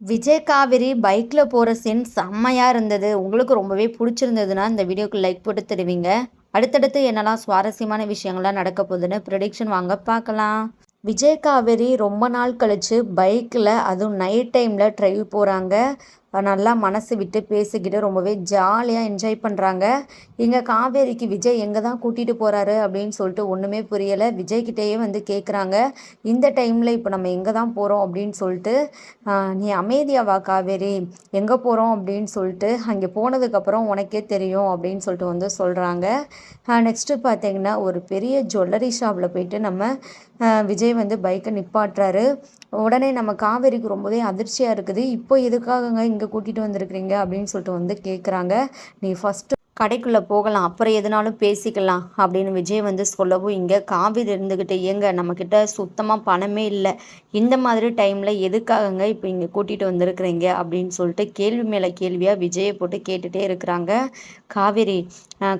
விஜய் காவேரி பைக்கில் போகிற சீன் செம்மையாக இருந்தது. உங்களுக்கு ரொம்பவே பிடிச்சிருந்ததுன்னா இந்த வீடியோக்கு லைக் போட்டு தருவீங்க. அடுத்தடுத்து என்னெல்லாம் சுவாரஸ்யமான விஷயங்கள்லாம் நடக்க போகுதுன்னு ப்ரெடிக்ஷன் வாங்க பார்க்கலாம். விஜய் காவேரி ரொம்ப நாள் கழித்து பைக்கில் அதுவும் நைட் டைமில் ட்ரைவ் போகிறாங்க நல்லா மனசு விட்டு பேசிக்கிட்டு ரொம்பவே ஜாலியாக என்ஜாய் பண்ணுறாங்க இங்கே காவேரிக்கு விஜய் எங்கே தான் கூட்டிகிட்டு போகிறாரு அப்படின்னு சொல்லிட்டு ஒன்றுமே புரியலை. விஜய்கிட்டேயே வந்து கேட்குறாங்க இந்த டைமில் இப்போ நம்ம எங்கே தான் போகிறோம் அப்படின்னு சொல்லிட்டு நீ அமைதியாவா காவேரி. எங்கே போகிறோம் அப்படின்னு சொல்லிட்டு அங்கே போனதுக்கப்புறம் உனக்கே தெரியும் அப்படின்னு சொல்லிட்டு வந்து சொல்கிறாங்க நெக்ஸ்ட்டு பார்த்தீங்கன்னா ஒரு பெரிய ஜுவல்லரி ஷாப்பில் போயிட்டு நம்ம விஜய் வந்து பைக்கை நிப்பாட்டுறாரு. உடனே நம்ம காவேரிக்கு ரொம்பவே அதிர்ச்சியாக இருக்குது. இப்போ எதுக்காகங்க இங்கே கூட்டிகிட்டு வந்திருக்கிறீங்க அப்படின்னு சொல்லிட்டு வந்து கேட்குறாங்க நீ ஃபஸ்ட்டு கடைக்குள்ளே போகலாம் அப்புறம் எதுனாலும் பேசிக்கலாம் அப்படின்னு விஜய் வந்து சொல்லவும் இங்கே காவிரி இருந்துக்கிட்டு ஏங்க நம்மக்கிட்ட சுத்தமாக பணமே இல்லை. இந்த மாதிரி டைமில் எதுக்காகங்க இப்போ இங்கே கூட்டிகிட்டு வந்திருக்கிறீங்க அப்படின்னு சொல்லிட்டு கேள்வி மேலே கேள்வியாக விஜயை போட்டு கேட்டுகிட்டே இருக்கிறாங்க. காவேரி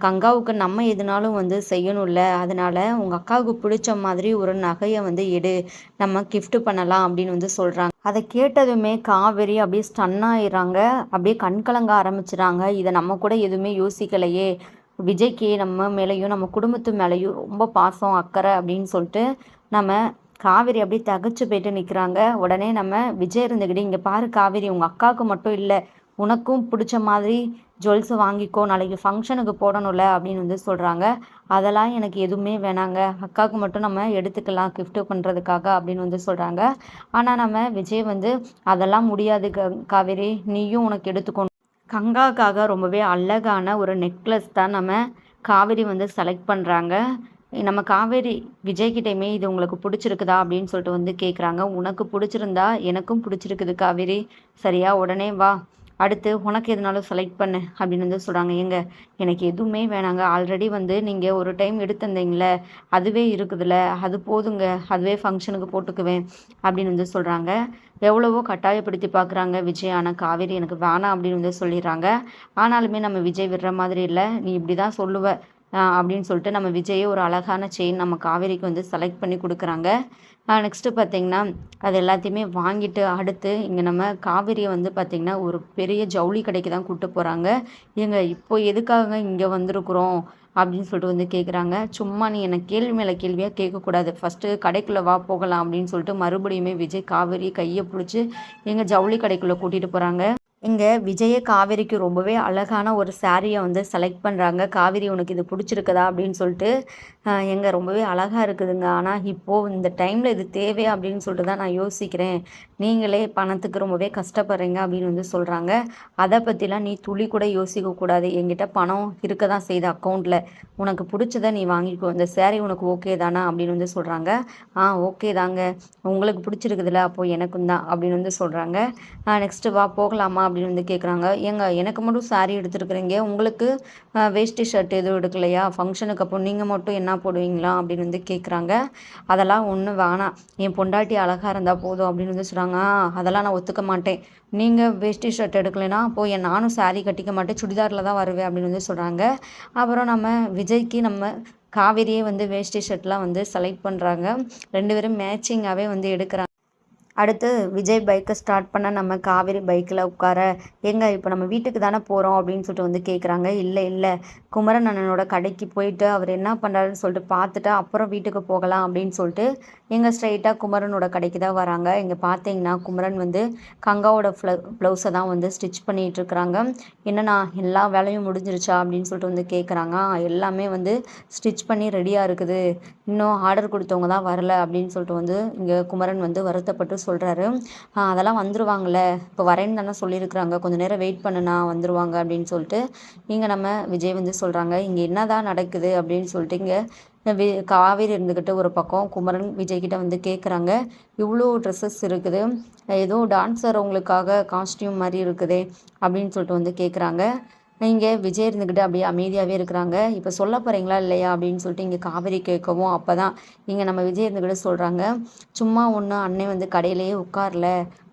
கங்காவுக்கு நம்ம எதுனாலும் வந்து செய்யணும்ல. அதனால் உங்கள் அக்காவுக்கு பிடிச்ச மாதிரி ஒரு நகையை வந்து எடு. நம்ம கிஃப்ட் பண்ணலாம் அப்படின்னு வந்து சொல்கிறாங்க அதை கேட்டதுமே காவேரி அப்படியே ஸ்டன் ஆயிடுறாங்க. அப்படியே கண் கலங்க இதை நம்ம கூட எதுவுமே யோசிக்கலையே. விஜய்க்கு நம்ம மேலேயும் நம்ம குடும்பத்து மேலேயும் ரொம்ப பாசம் அக்கறை அப்படின்னு சொல்லிட்டு நம்ம காவேரி அப்படியே தகச்சு போயிட்டு நிற்கிறாங்க உடனே நம்ம விஜய் இருந்துக்கிட்டு இங்கே பாரு காவேரி உங்கள் அக்காவுக்கு மட்டும் இல்லை. உனக்கும் பிடிச்ச மாதிரி ஜுவல்ஸ் வாங்கிக்கோ நாளைக்கு ஃபங்க்ஷனுக்கு போடணும்ல அப்படின்னு வந்து சொல்கிறாங்க அதெல்லாம் எனக்கு எதுவுமே வேணாங்க. அக்காவுக்கு மட்டும் நம்ம எடுத்துக்கலாம் கிஃப்ட்டு பண்ணுறதுக்காக அப்படின்னு வந்து சொல்கிறாங்க ஆனால் நம்ம விஜய் வந்து அதெல்லாம் முடியாது க காவேரி. நீயும் உனக்கு எடுத்துக்கணும். கங்காக்காக ரொம்பவே அழகான ஒரு நெக்லஸ் தான் நம்ம காவேரி வந்து செலக்ட் பண்ணுறாங்க நம்ம காவேரி விஜய்கிட்டையுமே இது உங்களுக்கு பிடிச்சிருக்குதா அப்படின்னு சொல்லிட்டு வந்து கேட்குறாங்க உனக்கு பிடிச்சிருந்தா எனக்கும் பிடிச்சிருக்குது காவேரி. சரியா? உடனே வா. அடுத்து உனக்கு எதுனாலும் செலக்ட் பண்ணு அப்படின்னு வந்து சொல்கிறாங்க ஏங்க எனக்கு எதுவுமே வேணாங்க. ஆல்ரெடி வந்து நீங்கள் ஒரு டைம் எடுத்திருந்தீங்களே அதுவே இருக்குதுல்ல அது போதுங்க அதுவே ஃபங்க்ஷனுக்கு போட்டுக்குவேன் அப்படின்னு வந்து சொல்கிறாங்க எவ்வளவோ கட்டாயப்படுத்தி பார்க்குறாங்க. விஜய் ஆனால் காவேரி எனக்கு வேணாம் அப்படின்னு வந்து சொல்லிடுறாங்க. ஆனாலுமே நம்ம விஜய் விடுற மாதிரி இல்லை. நீ இப்படி தான் சொல்லுவ. அப்படின்னு சொல்லிட்டு நம்ம விஜயை ஒரு அழகான செயின் நம்ம காவேரிக்கு வந்து செலக்ட் பண்ணி கொடுக்குறாங்க. நெக்ஸ்ட்டு பார்த்திங்கன்னா அது எல்லாத்தையுமே வாங்கிட்டு அடுத்து இங்கே நம்ம காவேரியை வந்து பார்த்திங்கன்னா ஒரு பெரிய ஜவுளி கடைக்கு தான் கூப்பிட்டு போகிறாங்க எங்க இப்போ எதுக்காக இங்கே வந்திருக்குறோம்? அப்படின்னு சொல்லிட்டு வந்து கேட்குறாங்க சும்மா நீ என்னை கேள்வி மேலே கேள்வியாக கேட்கக்கூடாது. ஃபஸ்ட்டு கடைக்குள்ளே வா போகலாம் அப்படின்னு சொல்லிட்டு மறுபடியுமே விஜய் காவேரி கையை பிடிச்சி எங்கள் ஜவுளி கடைக்குள்ளே கூட்டிகிட்டு போகிறாங்க இங்கே விஜய காவேரிக்கு ரொம்பவே அழகான ஒரு சாரியை வந்து செலக்ட் பண்ணுறாங்க காவேரி உனக்கு இது பிடிச்சிருக்குதா? அப்படின்னு சொல்லிட்டு எங்கே ரொம்பவே அழகாக இருக்குதுங்க. ஆனால் இப்போது இந்த டைமில் இது தேவை அப்படின்னு சொல்லிட்டு தான் நான் யோசிக்கிறேன். நீங்களே பணத்துக்கு ரொம்பவே கஷ்டப்படுறீங்க அப்படின்னு வந்து சொல்கிறாங்க அதை பற்றிலாம் நீ துளி கூட யோசிக்கக்கூடாது என்கிட்ட பணம் இருக்க தான் செய்த அக்கௌண்ட்டில் உனக்கு பிடிச்சதை நீ வாங்கிக்கோ. இந்த சேரீ உனக்கு ஓகே தானா? அப்படின்னு வந்து சொல்கிறாங்க ஆ ஓகே தாங்க. உங்களுக்கு பிடிச்சிருக்குதுல்ல அப்போது எனக்கும் தான் அப்படின்னு வந்து சொல்கிறாங்க நெக்ஸ்ட்டு வா போகலாமா? அப்படின்னு வந்து கேட்குறாங்க ஏங்க எனக்கு மட்டும் சாரீ எடுத்துருக்குறீங்க. உங்களுக்கு வேஷ்டி ஷர்ட் எதுவும் எடுக்கலையா? ஃபங்க்ஷனுக்கு அப்போ நீங்கள் மட்டும் என்ன போடுவீங்களா? அப்படின்னு வந்து கேட்குறாங்க அதெல்லாம் ஒன்றும் வேணாம். என் பொண்டாட்டி அழகாக இருந்தால் போதும் அப்படின்னு வந்து சொல்கிறாங்க அதெல்லாம் நான் ஒத்துக்க மாட்டேன். நீங்கள் வேஷ்டி ஷர்ட் எடுக்கலைன்னா அப்போது என் நானும் சாரீ கட்டிக்க மாட்டேன். சுடிதாரில் தான் வருவேன் அப்படின்னு வந்து சொல்கிறாங்க அப்புறம் நம்ம விஜய்க்கு நம்ம காவேரியே வந்து வேஷ்டி ஷர்ட்லாம் வந்து செலக்ட் பண்ணுறாங்க ரெண்டு பேரும் மேட்சிங்காகவே வந்து எடுக்கிறாங்க. அடுத்து விஜய் பைக்கை ஸ்டார்ட் பண்ண நம்ம காவேரி பைக்கில் உட்கார எங்க இப்போ நம்ம வீட்டுக்கு தானே போகிறோம்? அப்படின்னு சொல்லிட்டு வந்து கேட்குறாங்க. இல்லை இல்லை. குமரன் அண்ணனோட கடைக்கு போயிட்டு அவர் என்ன பண்ணுறாருன்னு சொல்லிட்டு பார்த்துட்டு அப்புறம் வீட்டுக்கு போகலாம் அப்படின்னு சொல்லிட்டு எங்கள் ஸ்ட்ரைட்டாக குமரனோட கடைக்கு தான் வராங்க. இங்கே பார்த்தீங்கன்னா குமரன் வந்து கங்காவோட ஃப்ள ப்ளவுஸை தான் வந்து ஸ்டிச் பண்ணிகிட்டு இருக்கிறாங்க. என்னண்ணா எல்லா வேலையும் முடிஞ்சிருச்சா? அப்படின்னு சொல்லிட்டு வந்து கேட்குறாங்க. எல்லாமே வந்து ஸ்டிச் பண்ணி ரெடியாக இருக்குது. இன்னும் ஆர்டர் கொடுத்தவங்க தான் வரல அப்படின்னு சொல்லிட்டு வந்து இங்கே குமரன் வந்து வருத்தப்பட்டு சொல்கிறாரு அதெல்லாம் வந்துடுவாங்கள்ல இப்போ வரேன்னு தானே சொல்லியிருக்கிறாங்க. கொஞ்சம் நேரம் வெயிட் பண்ணுண்ணா வந்துருவாங்க அப்படின்னு சொல்லிட்டு இங்கே நம்ம விஜய் வந்து சொல்கிறாங்க இங்கே என்ன தான் நடக்குது அப்படின்னு சொல்லிட்டு இங்கே வி காவேரி இருந்துக்கிட்டு ஒரு பக்கம் குமரன் விஜய்கிட்ட வந்து கேட்குறாங்க இவ்வளோ ட்ரெஸ்ஸஸ் இருக்குது. ஏதோ டான்ஸர் உங்களுக்காக காஸ்டியூம் மாதிரி இருக்குது அப்படின்னு சொல்லிட்டு வந்து கேட்குறாங்க இங்கே விஜய் இருந்துக்கிட்டு அப்படியே அமைதியாகவே இருக்கிறாங்க. இப்போ சொல்ல போகிறீங்களா இல்லையா அப்படின்னு சொல்லிட்டு இங்கே காவேரி கேட்கவும் அப்போ தான் இங்கே நம்ம விஜய் இருந்துக்கிட்டு சொல்கிறாங்க சும்மா ஒன்று அண்ணன் வந்து கடையிலேயே உட்காரல.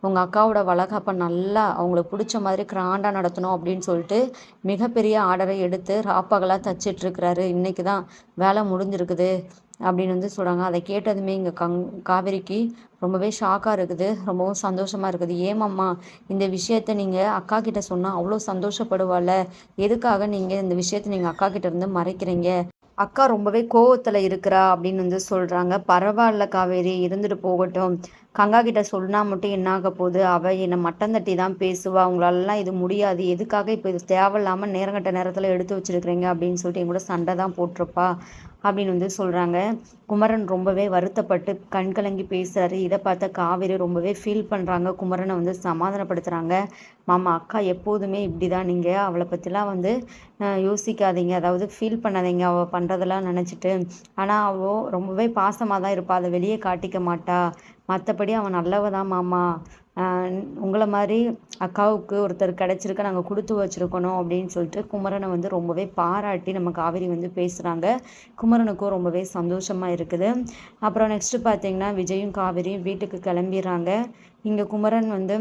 உங்கள் அக்காவோட வளகாப்பை நல்லா அவங்களுக்கு பிடிச்ச மாதிரி கிராண்டாக நடத்தணும் அப்படின்னு சொல்லிட்டு மிகப்பெரிய ஆர்டரை எடுத்து ராப்பகலாக தச்சிட்ருக்கிறாரு இன்றைக்கி தான் வேலை முடிஞ்சிருக்குது. அப்படின்னு வந்து சொல்கிறாங்க அதை கேட்டதுமே இங்கே கங் காவேரிக்கு ரொம்பவே ஷாக்காக இருக்குது. ரொம்பவும் சந்தோஷமாக இருக்குது. ஏமாம்மா இந்த விஷயத்த நீங்கள் அக்கா கிட்ட சொன்னால் அவ்வளோ சந்தோஷப்படுவாள்? எதுக்காக நீங்கள் இந்த விஷயத்த நீங்கள் அக்கா கிட்ட இருந்து மறைக்கிறீங்க? அக்கா ரொம்பவே கோவத்தில் இருக்கிறா அப்படின்னு வந்து சொல்கிறாங்க பரவாயில்ல காவேரி இருந்துட்டு போகட்டும். கங்கா கிட்ட சொன்னா மட்டும் என்ன ஆக போகுது? அவள் என்னை மட்டம் தட்டி தான் பேசுவா. அவங்களாலலாம் இது முடியாது. எதுக்காக இப்போ இது தேவையில்லாமல் நேரங்கட்ட நேரத்தில் எடுத்து வச்சிருக்கிறீங்க? அப்படின்னு சொல்லிட்டு என் கூட சண்டை தான் போட்டிருப்பா. அப்படின்னு வந்து சொல்கிறாங்க குமரன் ரொம்பவே வருத்தப்பட்டு கண் கலங்கி பேசுகிறாரு இதை பார்த்த காவேரி ரொம்பவே ஃபீல் பண்ணுறாங்க குமரனை வந்து சமாதானப்படுத்துகிறாங்க மாமா அக்கா எப்போதுமே இப்படி தான் நீங்கள் அவளை பற்றிலாம் வந்து யோசிக்காதீங்க. அதாவது ஃபீல் பண்ணாதீங்க. அவள் பண்ணுறதெல்லாம் நினச்சிட்டு. ஆனால் அவள் ரொம்பவே பாசமாக தான் இருப்பாள் அதை வெளியே காட்டிக்க மாட்டா. மற்றபடி அவன் நல்லவ தான் மாமா. உங்களை மாதிரி அக்காவுக்கு ஒருத்தர் கிடச்சிருக்க நாங்கள் கொடுத்து வச்சுருக்கணும் அப்படின்னு சொல்லிட்டு குமரனை வந்து ரொம்பவே பாராட்டி நம்ம காவேரி வந்து பேசுகிறாங்க குமரனுக்கும் ரொம்பவே சந்தோஷமாக இருக்குது. அப்புறம் நெக்ஸ்ட்டு பார்த்தீங்கன்னா விஜயும் காவேரியும் வீட்டுக்கு கிளம்பிடுறாங்க. இங்கே குமரன் வந்து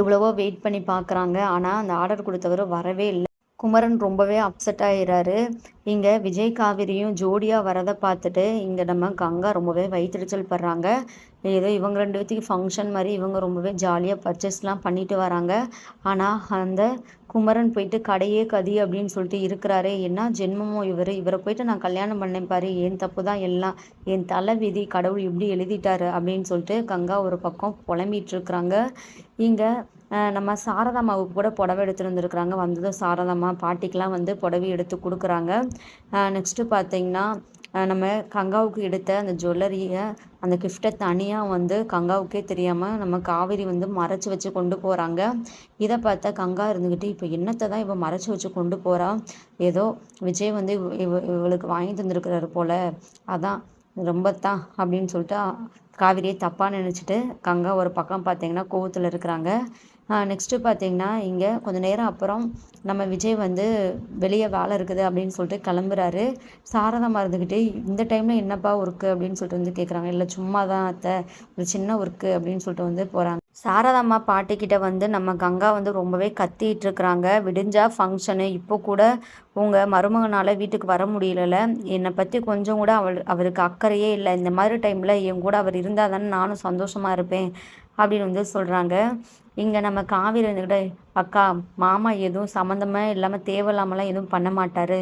எவ்வளவோ வெயிட் பண்ணி பார்க்குறாங்க ஆனால் அந்த ஆர்டர் கொடுத்தவர் வரவே இல்லை. குமரன் ரொம்பவே அப்செட் ஆகிறாரு இங்கே விஜய் காவிரியும் ஜோடியாக வரதை பார்த்துட்டு இங்கே நம்ம கங்கா ரொம்பவே வயிற்றுச்சல் படுறாங்க. ஏதோ இவங்க ரெண்டு பேத்துக்கு ஃபங்க்ஷன் மாதிரி இவங்க ரொம்பவே ஜாலியாக பர்ச்சேஸ்லாம் பண்ணிட்டு வராங்க. ஆனால் அந்த குமரன் போயிட்டு கடையே கதி அப்படின்னு சொல்லிட்டு இருக்கிறாரு என்ன ஜென்மமோ இவர்? இவரை போயிட்டு நான் கல்யாணம் பண்ணேன் பாரு என் தப்பு தான் எல்லாம்? என் தலை விதி கடவுள் இப்படி எழுதிட்டாரு அப்படின்னு சொல்லிட்டு கங்கா ஒரு பக்கம் புலம்பிகிட்டு இருக்கிறாங்க. இங்கே நம்ம சாரதாமாவுக்கு கூட புடவை எடுத்துகிட்டு வந்துருக்குறாங்க. வந்ததும் சாரதாமா பாட்டிக்கெலாம் வந்து புடவை எடுத்து கொடுக்குறாங்க. நெக்ஸ்ட்டு பார்த்தீங்கன்னா நம்ம கங்காவுக்கு எடுத்த அந்த ஜுவல்லரியை அந்த கிஃப்ட்டை தனியாக வந்து கங்காவுக்கே தெரியாமல் நம்ம காவேரி வந்து மறைச்சி வச்சு கொண்டு போகிறாங்க இதை பார்த்தா கங்கா இருந்துக்கிட்டு இப்போ என்னத்தை தான் இவள் மறைச்சி வச்சு கொண்டு போகிறா ஏதோ விஜய் வந்து இவ இவளுக்கு வாங்கி தந்துருக்கிறாரு போல். அதான் ரொம்ப தான் அப்படின்னு சொல்லிட்டு காவிரியை தப்பாக நினச்சிட்டு கங்கா ஒரு பக்கம் பார்த்தீங்கன்னா கோவத்தில் இருக்கிறாங்க. நெக்ஸ்ட்டு பார்த்தீங்கன்னா இங்கே கொஞ்சம் நேரம் அப்புறம் நம்ம விஜய் வந்து வெளியே வேலை இருக்குது அப்படின்னு சொல்லிட்டு கிளம்புறாரு. சாரதமாக இருந்துக்கிட்டு இந்த டைமில் என்னப்பா ஒர்க்கு அப்படின்னு சொல்லிட்டு வந்து கேட்குறாங்க இல்லை சும்மா தான் அத்தை ஒரு சின்ன ஒர்க்கு அப்படின்னு சொல்லிட்டு வந்து போகிறாங்க சாரதாம்மா பாட்டிக்கிட்ட வந்து நம்ம கங்கா வந்து ரொம்பவே கத்திட்டு இருக்கிறாங்க. விடிஞ்சா ஃபங்க்ஷனு இப்போ கூட உங்கள் மருமகனால் வீட்டுக்கு வர முடியல என்னை பற்றி கொஞ்சம் கூட அவள் அவருக்கு அக்கறையே இல்லை. இந்த மாதிரி டைமில் என் கூட அவர் இருந்தால் தானே நானும் சந்தோஷமாக இருப்பேன் அப்படின்னு வந்து சொல்கிறாங்க இங்கே நம்ம காவிரி இருந்துக்கிட்ட அக்கா மாமா எதுவும் சம்மந்தமே இல்லாமல் தேவையில்லாமலாம் எதுவும் பண்ண மாட்டார்.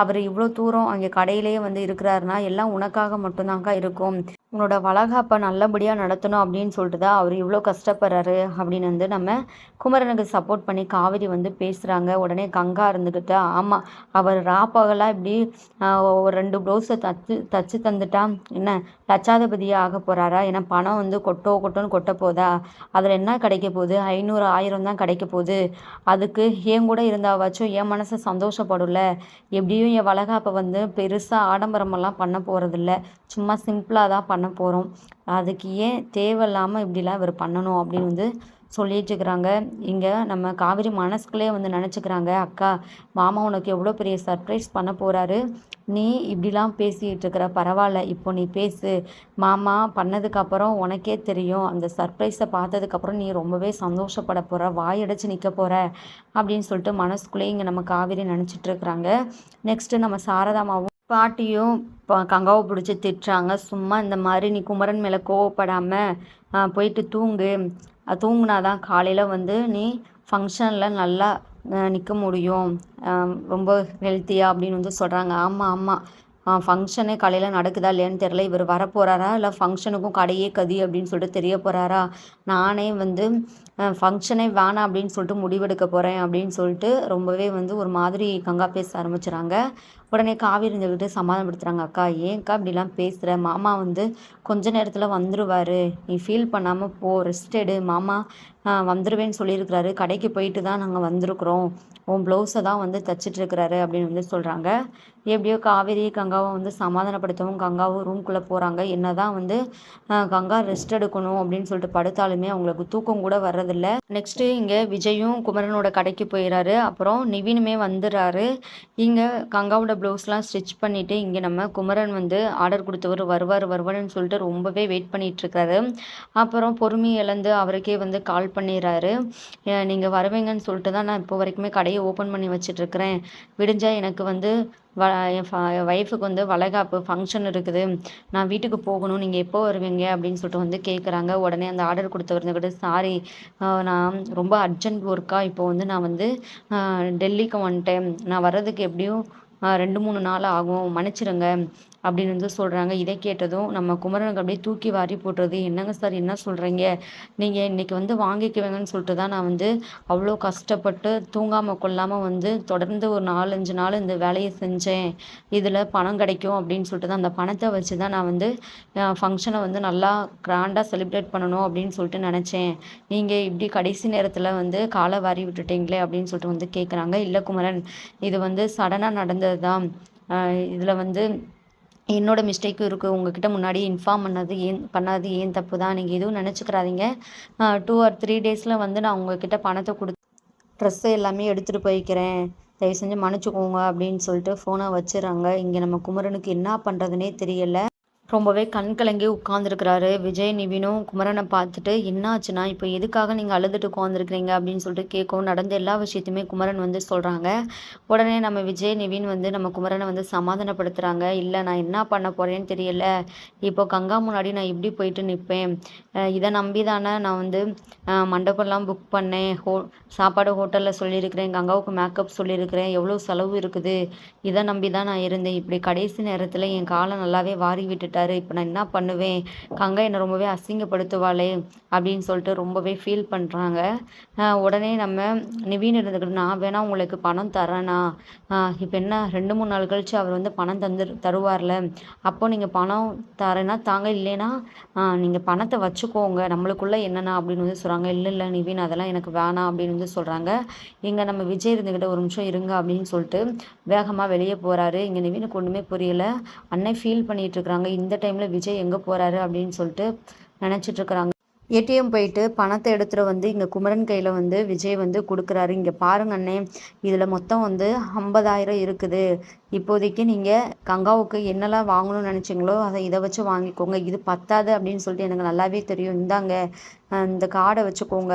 அவர் இவ்வளோ தூரம் அங்கே கடையிலேயே வந்து இருக்கிறாருனா எல்லாம் உனக்காக மட்டும்தாங்க்கா இருக்கும். உன்னோட வளகாப்பை நல்லபடியாக நடத்தணும் அப்படின்னு சொல்லிட்டு தான் அவர் இவ்வளோ கஷ்டப்படுறாரு அப்படின்னு வந்து நம்ம குமரனுக்கு சப்போர்ட் பண்ணி காவிரி வந்து பேசுகிறாங்க உடனே கங்கா இருந்துக்கிட்டு ஆமாம் அவர் ராப்பகலாக இப்படி ஒரு ரெண்டு ப்ளவுஸை தச்சு தச்சு தந்துட்டா என்ன லட்சாதிபதியாக ஆக போகிறாரா ஏன்னா பணம் வந்து கொட்டோ கொட்டோன்னு கொட்ட போதா? அதில் என்ன கிடைக்க போகுது? ஐநூறு ஆயிரம் தான் கிடைக்க போகுது. அதுக்கு ஏன் கூட இருந்தாவாச்சும் என் மனசை சந்தோஷப்படும்ல எப்படியும் என் வளகாப்பை வந்து பெருசாக ஆடம்பரமெல்லாம் பண்ண போகிறதில்ல சும்மா சிம்பிளாக தான் பண்ண பண்ண போகிறோம் அதுக்கு ஏன் தேவையில்லாமல் இப்படிலாம் இவர் பண்ணணும் அப்படின்னு வந்து சொல்லிட்டு இருக்கிறாங்க. இங்கே நம்ம காவிரி மனசுக்குள்ளே வந்து நினச்சிக்கிறாங்க அக்கா மாமா உனக்கு எவ்வளோ பெரிய சர்ப்ரைஸ் பண்ண போகிறாரு நீ இப்படிலாம் பேசிகிட்டு இருக்கிற பரவாயில்ல. இப்போ நீ பேசு. மாமா பண்ணதுக்கப்புறம் உனக்கே தெரியும். அந்த சர்ப்ரைஸை பார்த்ததுக்கப்புறம் நீ ரொம்பவே சந்தோஷப்பட போகிற வாயடைச்சு நிற்க போகிற அப்படின்னு சொல்லிட்டு மனசுக்குள்ளேயே இங்கே நம்ம காவிரி நினச்சிட்டு இருக்கிறாங்க. நெக்ஸ்ட்டு நம்ம சாரதாமாவும் பாட்டியும் கங்காவை பிடிச்சி திட்டுறாங்க. சும்மா இந்த மாதிரி நீ குமரன் மேலே கோவப்படாமல் போயிட்டு தூங்கு. தூங்குனா தான் காலையில் வந்து நீ ஃபங்க்ஷனில் நல்லா நிற்க முடியும். ரொம்ப ஹெல்த்தியாக அப்படின்னு வந்து சொல்கிறாங்க ஆமாம் ஆமாம் ஃபங்க்ஷனே காலையில் நடக்குதா இல்லையான்னு தெரில இவர் வரப்போகிறாரா இல்லை ஃபங்க்ஷனுக்கும் கடையே கதி அப்படின்னு சொல்லிட்டு தெரிய போகிறாரா நானே வந்து ஃபங்க்ஷனே வேணாம் அப்படின்னு சொல்லிட்டு முடிவெடுக்க போகிறேன் அப்படின்னு சொல்லிட்டு ரொம்பவே வந்து ஒரு மாதிரி கங்கா பேச ஆரம்பிச்சுறாங்க. உடனே காவேரி இருந்துக்கிட்டு சமாதானப்படுத்துகிறாங்க அக்கா ஏன்க்கா இப்படிலாம் பேசுகிற மாமா வந்து கொஞ்ச நேரத்தில் வந்துடுவார் நீ ஃபீல் பண்ணாமல் போ ரெஸ்ட் எடு. மாமா வந்துடுவேன்னு சொல்லியிருக்கிறாரு. கடைக்கு போயிட்டு தான் நாங்கள் வந்திருக்குறோம். உன் ப்ளவுஸை தான் வந்து தச்சிட்ருக்கிறாரு அப்படின்னு வந்து சொல்கிறாங்க எப்படியோ காவேரி கங்காவை வந்து சமாதானப்படுத்தவும் கங்காவும் ரூம்குள்ளே போகிறாங்க என்ன தான் வந்து கங்கா ரெஸ்ட் எடுக்கணும் அப்படின்னு சொல்லிட்டு படுத்தாலுமே அவங்களுக்கு தூக்கம் கூட வர்றதில்ல. நெக்ஸ்ட்டு இங்கே விஜயும் குமரனோட கடைக்கு போயிடுறாரு அப்புறம் நிவினுமே வந்துடுறாரு. இங்கே கங்காவோட ப்ளவுஸ்லாம் ஸ்டிச் பண்ணிவிட்டு இங்கே நம்ம குமரன் வந்து ஆர்டர் கொடுத்தவர் வருவார் வருவார்னு சொல்லிட்டு ரொம்பவே வெயிட் பண்ணிகிட்ருக்காரு அப்புறம் பொறுமை இழந்து அவருக்கே வந்து கால் பண்ணிடுறாரு. நீங்கள் வருவீங்கன்னு சொல்லிட்டு தான் நான் இப்போ வரைக்குமே கடையை ஓப்பன் பண்ணி வச்சிட்ருக்கிறேன் விடிஞ்சால் எனக்கு வந்து வ என் ஒய்ஃபுக்கு வந்து வளைகாப்பு ஃபங்க்ஷன் இருக்குது. நான் வீட்டுக்கு போகணும். நீங்கள் எப்போ வருவீங்க? அப்படின்னு சொல்லிட்டு வந்து கேட்குறாங்க உடனே அந்த ஆர்டர் கொடுத்தவருந்துக்கிட்டு சாரி நான் ரொம்ப அர்ஜென்ட் ஒர்க்காக இப்போ வந்து நான் வந்து டெல்லிக்கு வந்துட்டேன். நான் வர்றதுக்கு எப்படியும் ரெண்டு மூணு நாள் ஆகும். மன்னிச்சிடுங்க அப்படின்னு வந்து சொல்கிறாங்க இதை கேட்டதும் நம்ம குமரனுக்கு அப்படியே தூக்கி வாரி போட்டுறது என்னங்க சார் என்ன சொல்கிறீங்க நீங்கள் இன்றைக்கி வந்து வாங்கிக்குவீங்கன்னு சொல்லிட்டு தான் நான் வந்து அவ்வளோ கஷ்டப்பட்டு தூங்காமல் கொள்ளாமல் வந்து தொடர்ந்து ஒரு நாலஞ்சு நாள் இந்த வேலையை செஞ்சேன். இதில் பணம் கிடைக்கும் அப்படின்னு சொல்லிட்டு தான் அந்த பணத்தை வச்சு தான் நான் வந்து ஃபங்க்ஷனை வந்து நல்லா கிராண்டாக செலிப்ரேட் பண்ணணும் அப்படின்னு சொல்லிட்டு நினச்சேன். நீங்கள் இப்படி கடைசி நேரத்தில் வந்து காலை வாரி விட்டுட்டீங்களே அப்படின்னு சொல்லிட்டு வந்து கேட்குறாங்க இல்லை குமரன் இது வந்து சடனாக நடந்தது தான் இதில் வந்து என்னோட மிஸ்டேக்கும் இருக்குது உங்ககிட்ட முன்னாடி இன்ஃபார்ம் பண்ணது ஏன் பண்ணாது ஏன் தப்பு தான் நீங்கள் எதுவும் நினச்சிக்கிறாதீங்க. டூ ஆர் த்ரீ டேஸில் வந்து நான் உங்ககிட்ட பணத்தை கொடு ட்ரெஸ்ஸை எல்லாமே எடுத்துகிட்டு போய்க்கிறேன். தயவு செஞ்சு மன்னிச்சுக்கோங்க அப்படின்னு சொல்லிட்டு ஃபோனை வச்சுறாங்க. இங்கே நம்ம குமரனுக்கு என்ன பண்ணுறதுனே தெரியலை. ரொம்பவே கண் கலங்கி உட்காந்துருக்கிறாரு விஜய் நிவினும் குமரனை பார்த்துட்டு என்னாச்சுன்னா இப்போ எதுக்காக நீங்கள் அழுதுட்டு உட்காந்துருக்கிறீங்க அப்படின்னு சொல்லிட்டு கேட்கும் நடந்த எல்லா விஷயத்தையுமே குமரன் வந்து சொல்கிறாங்க உடனே நம்ம விஜய் நிவின் வந்து நம்ம குமரனை வந்து சமாதானப்படுத்துகிறாங்க இல்லை நான் என்ன பண்ண போகிறேன்னு தெரியல. இப்போ கங்கா முன்னாடி நான் இப்படி போயிட்டு நிற்பேன் இதை நம்பி தானே நான் வந்து மண்டபம்லாம் புக் பண்ணேன். ஹோ சாப்பாடு ஹோட்டலில் சொல்லியிருக்கிறேன். கங்காவுக்கு மேக்கப் சொல்லியிருக்கிறேன். எவ்வளோ செலவு இருக்குது? இதை நம்பி தான் நான் இருந்தேன். இப்படி கடைசி நேரத்தில் என் காலை நல்லாவே வாரி விட்டுட்டேன். சொல்லிட்டாரு. இப்போ நான் என்ன பண்ணுவேன்? கங்கை என்னை ரொம்பவே அசிங்கப்படுத்துவாளே அப்படின்னு சொல்லிட்டு ரொம்பவே ஃபீல் பண்ணுறாங்க உடனே நம்ம நிவீன் இருந்துக்கிட்டு நான் வேணால் உங்களுக்கு பணம் தரேனா? இப்போ என்ன ரெண்டு மூணு நாள் கழிச்சு அவர் வந்து பணம் தந்து தருவார்ல? அப்போ நீங்கள் பணம் தரேன்னா தாங்க இல்லைன்னா நீங்கள் பணத்தை வச்சுக்கோங்க. நம்மளுக்குள்ளே என்னென்னா? அப்படின்னு வந்து சொல்கிறாங்க இல்லை இல்லை நிவீன் அதெல்லாம் எனக்கு வேணாம். அப்படின்னு வந்து சொல்கிறாங்க இங்கே நம்ம விஜய் இருந்துக்கிட்ட ஒரு நிமிஷம் இருங்க. அப்படின்னு சொல்லிட்டு வேகமாக வெளியே போகிறாரு இங்கே நிவீனுக்கு ஒன்றுமே புரியலை. அன்னை ஃபீல் பண்ணிகிட்டு இருக்கிறாங்க இந்த இந்த டைமில் விஜய் எங்கே போகிறாரு அப்படின்னு சொல்லிட்டு நினச்சிட்ருக்குறாங்க. ஏடிஎம் போயிட்டு பணத்தை எடுத்துகிட்டு வந்து இங்கே குமரன் கையில் வந்து விஜய் வந்து கொடுக்குறாரு. இங்கே பாருங்க அண்ணே இதில் மொத்தம் வந்து ஐம்பதாயிரம் இருக்குது. இப்போதைக்கு நீங்கள் கங்காவுக்கு என்னெல்லாம் வாங்கணும்னு நினச்சிங்களோ அதை இதை வச்சு வாங்கிக்கோங்க. இது பத்தாது அப்படின்னு சொல்லிட்டு எனக்கு நல்லாவே தெரியும். இந்தாங்க இந்த கார்டை வச்சுக்கோங்க.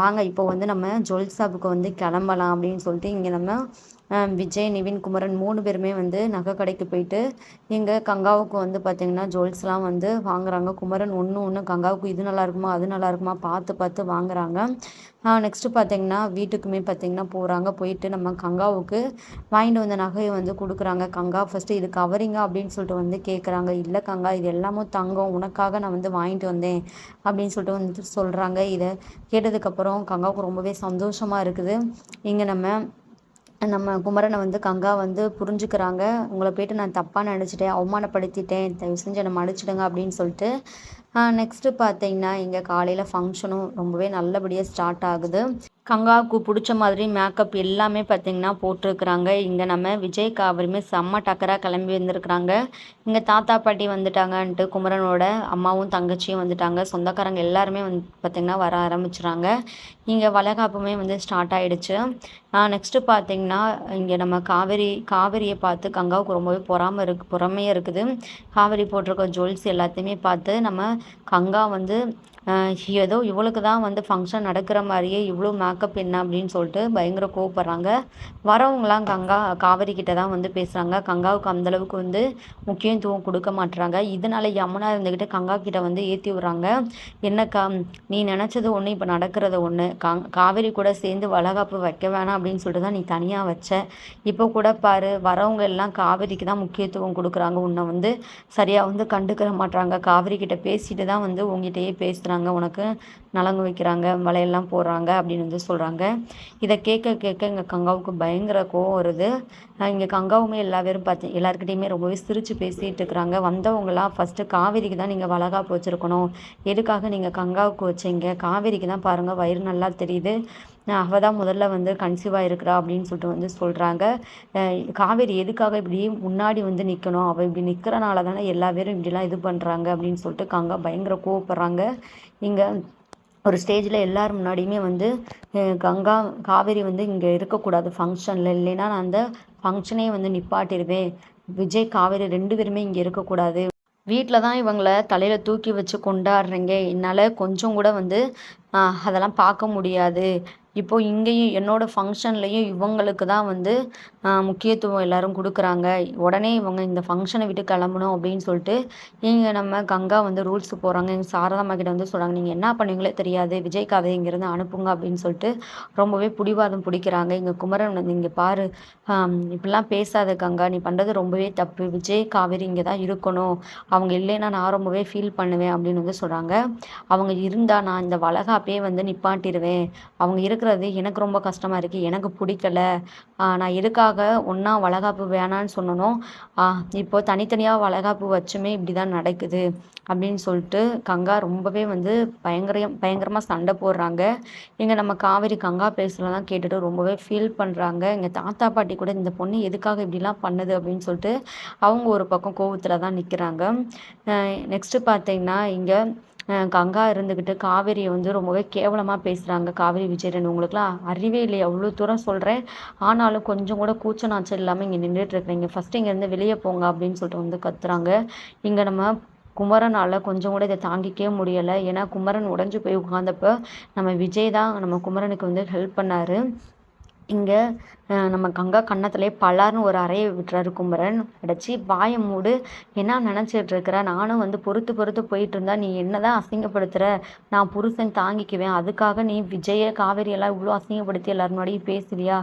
வாங்க இப்போ வந்து நம்ம ஜுவல் ஷாப்புக்கு வந்து கிளம்பலாம் அப்படின்னு சொல்லிட்டு இங்கே நம்ம விஜய் நிவின் குமரன் மூணு பேருமே வந்து நகை கடைக்கு போயிட்டு இங்கே கங்காவுக்கு வந்து பார்த்திங்கன்னா ஜுவல்ஸ்லாம் வந்து வாங்குறாங்க. குமரன் ஒன்று ஒன்று கங்காவுக்கு இது நல்லா இருக்குமா அது நல்லா இருக்குமா பார்த்து பார்த்து வாங்குறாங்க. நெக்ஸ்ட்டு பார்த்திங்கன்னா வீட்டுக்குமே பார்த்திங்கன்னா போகிறாங்க போயிட்டு நம்ம கங்காவுக்கு வாங்கிட்டு வந்த நகையை வந்து கொடுக்குறாங்க. கங்கா ஃபஸ்ட்டு இது கவரிங்க அப்படின்னு சொல்லிட்டு வந்து கேட்குறாங்க இல்லை கங்கா இது எல்லாமும் தங்கம் உனக்காக நான் வந்து வாங்கிட்டு வந்தேன் அப்படின்னு சொல்லிட்டு வந்து சொல்கிறாங்க இதை கேட்டதுக்கப்புறம் கங்காவுக்கு ரொம்பவே சந்தோஷமாக இருக்குது. இங்கே நம்ம நம்ம குமரனை வந்து கங்கா வந்து புரிஞ்சுக்கிறாங்க. உங்களை போய்ட்டு நான் தப்பாக நினச்சிட்டேன் அவமானப்படுத்திட்டேன் தயவு செஞ்சு என்னை மன்னிச்சிடுங்க அப்படின்னு சொல்லிட்டு நெக்ஸ்ட்டு பார்த்தீங்கன்னா இங்கே காலையில் ஃபங்க்ஷனும் ரொம்பவே நல்லபடியாக ஸ்டார்ட் ஆகுது. கங்காவுக்கு பிடிச்ச மாதிரி மேக்கப் எல்லாமே பார்த்திங்கன்னா போட்டிருக்குறாங்க. இங்கே நம்ம விஜய் காவரியுமே செம்ம டக்கராக கிளம்பி வந்திருக்குறாங்க. இங்கே தாத்தா பாட்டி வந்துட்டாங்கன்ட்டு குமரனோட அம்மாவும் தங்கச்சியும் வந்துட்டாங்க. சொந்தக்காரங்க எல்லாருமே வந்து பார்த்திங்கன்னா வர ஆரம்பிச்சுறாங்க. இங்கே வளகாப்புமே வந்து ஸ்டார்ட் ஆகிடுச்சு நெக்ஸ்ட்டு பார்த்திங்கன்னா இங்கே நம்ம காவேரி காவேரியை பார்த்து கங்காவுக்கு ரொம்பவே பொறாமல் இருக்கு பொறாமையாக இருக்குது. காவேரி போட்டிருக்க ஜுவல்ஸ் எல்லாத்தையுமே பார்த்து நம்ம கங்கா வந்து ஏதோ இவளுக்கு தான் வந்து ஃபங்க்ஷன் நடக்கிற மாதிரியே இவ்வளோ மேக்கப் என்ன அப்படின்னு சொல்லிட்டு பயங்கர கோவப்படுறாங்க. வரவங்களாம் கங்கா காவேரி கிட்ட தான் வந்து பேசுகிறாங்க கங்காவுக்கு அந்தளவுக்கு வந்து முக்கியத்துவம் கொடுக்க மாட்டுறாங்க. இதனால யமுனா இருந்துக்கிட்டு கங்கா கிட்ட வந்து ஏற்றி விட்றாங்க. என்னக்கா நீ நினச்சது ஒன்று இப்போ நடக்கிறது ஒன்று கா காவேரி கூட சேர்ந்து வளகாப்பு வைக்க வேணாம் அப்படின்னு சொல்லிட்டு தான் நீ தனியாக வச்ச. இப்போ கூட பாரு வரவங்க எல்லாம் காவேரிக்கு தான் முக்கியத்துவம் கொடுக்குறாங்க. உன்னை வந்து சரியாக வந்து கண்டுக்கிற மாட்டுறாங்க. காவேரி கிட்ட பேசிட்டு தான் வந்து உங்ககிட்டயே பேசுகிறாங்க நடத்துகிறாங்க உனக்கு நலங்கு வைக்கிறாங்க வலையெல்லாம் போடுறாங்க அப்படின்னு வந்து சொல்கிறாங்க இதை கேட்க கேட்க இங்கே கங்காவுக்கு பயங்கர கோவம் வருது. இங்கே கங்காவுமே எல்லா பேரும் பார்த்து எல்லாருக்கிட்டையுமே ரொம்பவே சிரித்து பேசிகிட்டு இருக்கிறாங்க. வந்தவங்களாம் ஃபஸ்ட்டு காவேரிக்கு தான் நீங்கள் வளகாப்பு வச்சுருக்கணும் எதுக்காக நீங்கள் கங்காவுக்கு வச்சீங்க? காவேரிக்கு தான் பாருங்கள் வயிறு நல்லா தெரியுது. அவள் தான் முதல்ல வந்து கன்சீவாக இருக்கிறா அப்படின்னு சொல்லிட்டு வந்து சொல்கிறாங்க காவேரி எதுக்காக இப்படி முன்னாடி வந்து நிற்கணும் அவள் இப்படி நிற்கிறனால தானே எல்லா பேரும் இப்படிலாம் இது பண்ணுறாங்க அப்படின்னு சொல்லிட்டு கங்கா பயங்கர கோவப்படுறாங்க. இங்கே ஒரு ஸ்டேஜில் எல்லோரும் முன்னாடியுமே வந்து கங்கா காவேரி வந்து இங்கே இருக்கக்கூடாது ஃபங்க்ஷனில் இல்லைன்னா நான் அந்த ஃபங்க்ஷனே வந்து நிப்பாட்டிடுவேன். விஜய் காவேரி ரெண்டு பேருமே இங்கே இருக்கக்கூடாது. வீட்டில் தான் இவங்களை தலையில் தூக்கி வச்சு கொண்டாடுறீங்க. என்னால் கொஞ்சம் கூட வந்து அதெல்லாம் பார்க்க முடியாது. இப்போது இங்கேயும் என்னோடய ஃபங்க்ஷன்லேயும் இவங்களுக்கு தான் வந்து முக்கியத்துவம் எல்லோரும் கொடுக்குறாங்க. உடனே இவங்க இந்த ஃபங்க்ஷனை விட்டு கிளம்பணும் அப்படின்னு சொல்லிட்டு இங்கே நம்ம கங்கா வந்து ரூல்ஸுக்கு போகிறாங்க எங்கள் சாரதாம்மா கிட்ட வந்து சொல்கிறாங்க நீங்கள் என்ன பண்ணுவீங்களே தெரியாது. விஜய் காவை இங்கேருந்து அனுப்புங்க அப்படின்னு சொல்லிட்டு ரொம்பவே பிடிவாதம் பிடிக்கிறாங்க. இங்கே குமரன் வந்து இங்கே பாரு இப்படிலாம் பேசாத கங்கா. நீ பண்ணுறது ரொம்பவே தப்பு. விஜய் காவேரி இங்கே தான் இருக்கணும். அவங்க இல்லைன்னா நான் ரொம்பவே ஃபீல் பண்ணுவேன் அப்படின்னு வந்து சொல்கிறாங்க அவங்க இருந்தால் நான் இந்த வளகாப்பே வந்து நிப்பாட்டிடுவேன் அவங்க இருக்க இருக்கிறது. எனக்கு ரொம்ப கஷ்டமாக இருக்குது எனக்கு பிடிக்கல. நான் எதுக்காக ஒன்றா வளகாப்பு வேணான்னு சொன்னனோ இப்போது தனித்தனியாக வளகாப்பு வச்சுமே இப்படி தான் நடக்குது அப்படின்னு சொல்லிட்டு கங்கா ரொம்பவே வந்து பயங்கரம் பயங்கரமாக சண்டை போடுறாங்க. இங்கே நம்ம காவேரி கங்கா பேசுகிறதெல்லாம் கேட்டுட்டு ரொம்பவே ஃபீல் பண்ணுறாங்க எங்கள் தாத்தா பாட்டி கூட இந்த பொண்ணு எதுக்காக இப்படிலாம் பண்ணுது அப்படின்னு சொல்லிட்டு அவங்க ஒரு பக்கம் கோவத்தில் தான் நிற்கிறாங்க நெக்ஸ்ட்டு பார்த்தீங்கன்னா இங்கே கங்கா இருந்துக்கிட்டு காவேரியை வந்து ரொம்பவே கேவலமாக பேசுகிறாங்க காவேரி விஜயன் உங்களுக்குலாம் அறிவே இல்லை அவ்வளோ தூரம் சொல்கிறேன் ஆனாலும் கொஞ்சம் கூட கூச்ச நாச்சல் இல்லாமல் இங்கே நின்றுட்டுருக்குறீங்க ஃபஸ்ட்டு இங்கேருந்து வெளியே போங்க அப்படின்னு சொல்லிட்டு வந்து கத்துறாங்க. இங்கே நம்ம குமரனால் கொஞ்சம் கூட இதை தாங்கிக்கவே முடியலை. ஏன்னா குமரன் உடஞ்சி போய் உட்காந்தப்போ நம்ம விஜய் தான் நம்ம குமரனுக்கு வந்து ஹெல்ப் பண்ணார். இங்கே நம்ம கங்கா கன்னத்துலேயே பலார்னு ஒரு அறையை விட்டுறாரு குமரன். அடைச்சி வாயை மூடு. என்ன நினச்சிட்டு இருக்கிற? நானும் வந்து பொறுத்து பொறுத்து போயிட்டு இருந்தா நீ என்ன தான் அசிங்கப்படுத்துகிற நான் புருஷன் தாங்கிக்குவேன். அதுக்காக நீ விஜய காவேரியெல்லாம் இவ்வளோ அசிங்கப்படுத்தி எல்லாரும் முன்னாடியும் பேசுறியா?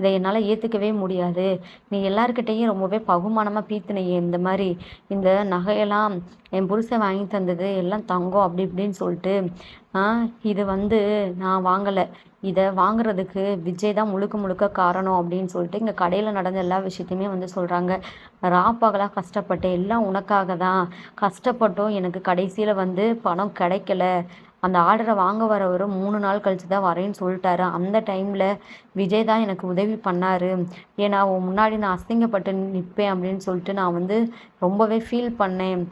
இதை என்னால் ஏற்றுக்கவே முடியாது. நீ எல்லாருக்கிட்டேயும் ரொம்பவே பகுமானமாக பீத்தினையே. இந்த மாதிரி இந்த நகையெல்லாம் என் புருஷன் வாங்கி தந்தது எல்லாம் தங்கம் அப்படி இப்படின்னு சொல்லிட்டு இது வந்து நான் வாங்கலை. இதை வாங்குறதுக்கு விஜய் தான் முழுக்க முழுக்க காரணம். அப்படின்னு சொல்லிட்டு இங்கே கடையில் நடந்த எல்லா விஷயத்தையுமே வந்து சொல்கிறாங்க ராப்பகலாக கஷ்டப்பட்டேன். எல்லாம் உனக்காக தான் கஷ்டப்பட்டோம். எனக்கு கடைசியில் வந்து பணம் கிடைக்கல. அந்த ஆர்டரை வாங்க வரவர் மூணு நாள் கழித்து தான் வரேன்னு சொல்லிட்டாரு. அந்த டைமில் விஜய் தான் எனக்கு உதவி பண்ணார். ஏன்னா அவன் முன்னாடி நான் அசிங்கப்பட்டு நிற்பேன் அப்படின்னு சொல்லிட்டு நான் வந்து ரொம்பவே ஃபீல் பண்ணேன்.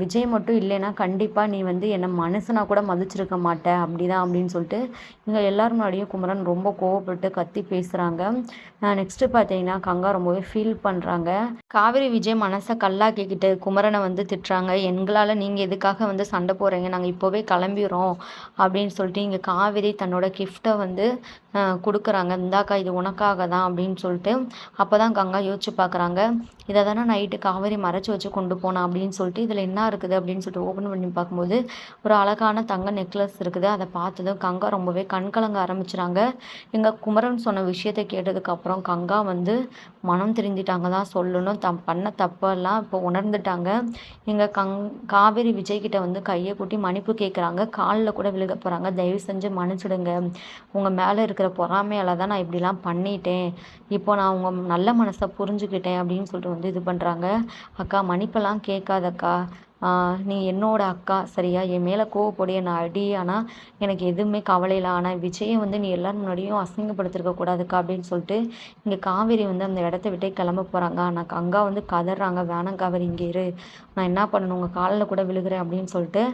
விஜய் மட்டும் இல்லைன்னா கண்டிப்பாக நீ வந்து என்னை மனசுனா கூட மதிச்சிருக்க மாட்டேன் அப்படிதான் அப்படின்னு சொல்லிட்டு இங்கே எல்லோரும் முன்னாடியும் குமரன் ரொம்ப கோவப்பட்டு கத்தி பேசுகிறாங்க நெக்ஸ்ட்டு பார்த்தீங்கன்னா கங்கா ரொம்பவே ஃபீல் பண்ணுறாங்க காவிரி விஜய் மனசை கல்லாக்கிக்கிட்டு குமரனை வந்து திட்டுறாங்க. எங்களால் நீங்கள் எதுக்காக வந்து சண்டை போகிறீங்க நாங்கள் இப்போவே கிளம்பிடுறோம் அப்படின்னு சொல்லிட்டு இங்கே காவிரி தன்னோட கிஃப்ட்டை வந்து கொடுக்குறாங்க. இந்தாக்கா இது உனக்காக தான் அப்படின்னு சொல்லிட்டு அப்போ தான் கங்கா யோசிச்சு பார்க்குறாங்க இதை தானே நைட்டு காவேரி மறைச்சி வச்சு கொண்டு போனா அப்படின்னு சொல்லிட்டு இதில் என்ன இருக்குது அப்படின்னு சொல்லிட்டு ஓப்பன் பண்ணி பார்க்கும்போது ஒரு அழகான தங்க நெக்லஸ் இருக்குது. அதை பார்த்ததும் கங்கா ரொம்பவே கண்கலங்க ஆரம்பிச்சுறாங்க. எங்கள் குமரன் சொன்ன விஷயத்தை கேட்டதுக்கப்புறம் கங்கா வந்து மனம் திருந்திட்டாங்க தான் சொல்லணும். தம் பண்ண தப்பெல்லாம் இப்போ உணர்ந்துட்டாங்க. எங்கள் கங் காவேரி விஜய்கிட்ட வந்து கையை கூட்டி மன்னிப்பு கேட்குறாங்க காலில் கூட விழுக போகிறாங்க தயவு செஞ்சு மன்னிச்சிடுங்க. உங்கள் மேலே இருக்கிற பொறாமையால் தான் நான் இப்படிலாம் பண்ணிட்டேன். இப்போ நான் உங்கள் நல்ல மனசை புரிஞ்சுக்கிட்டேன் அப்படின்னு சொல்லிட்டு வந்து இது பண்ணுறாங்க அக்கா மன்னிப்பெல்லாம் கேட்காதக்கா. நீ என்னோட அக்கா சரியா? என் மேலே கோவப்படு என்னை அடி. ஆனால் எனக்கு எதுவுமே கவலை இல்லை. ஆனால் விஜயை வந்து நீ எல்லார் முன்னாடியும் அசிங்கப்படுத்திருக்க கூடாதுக்கா அப்படின்னு சொல்லிட்டு இங்கே காவேரி வந்து அந்த இடத்த விட்டே கிளம்ப போகிறாங்க ஆனால் கங்கா வந்து கதறாங்க. வேணாம் காவேரி இங்கே இரு. நான் என்ன பண்ணணும்? உங்கள் காலில் கூட விழுகிறேன் அப்படின்னு சொல்லிட்டு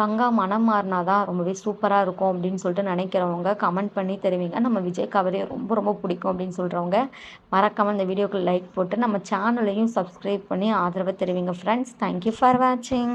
கங்கா மனம் மாறினாதான் ரொம்பவே சூப்பராக இருக்கும் அப்படின்னு சொல்லிட்டு நினைக்கிறவங்க கமெண்ட் பண்ணி தெரிவிங்க. நம்ம விஜய் காவேரியை ரொம்ப ரொம்ப பிடிக்கும் அப்படின்னு சொல்கிறவங்க மறக்காமல் இந்த வீடியோக்கு லைக் போட்டு நம்ம சேனலையும் சப்ஸ்கிரைப் பண்ணி ஆதரவை தெரிவிங்க. ஃப்ரெண்ட்ஸ் தேங்க்யூ ஃபார் வாட்சிங் watching.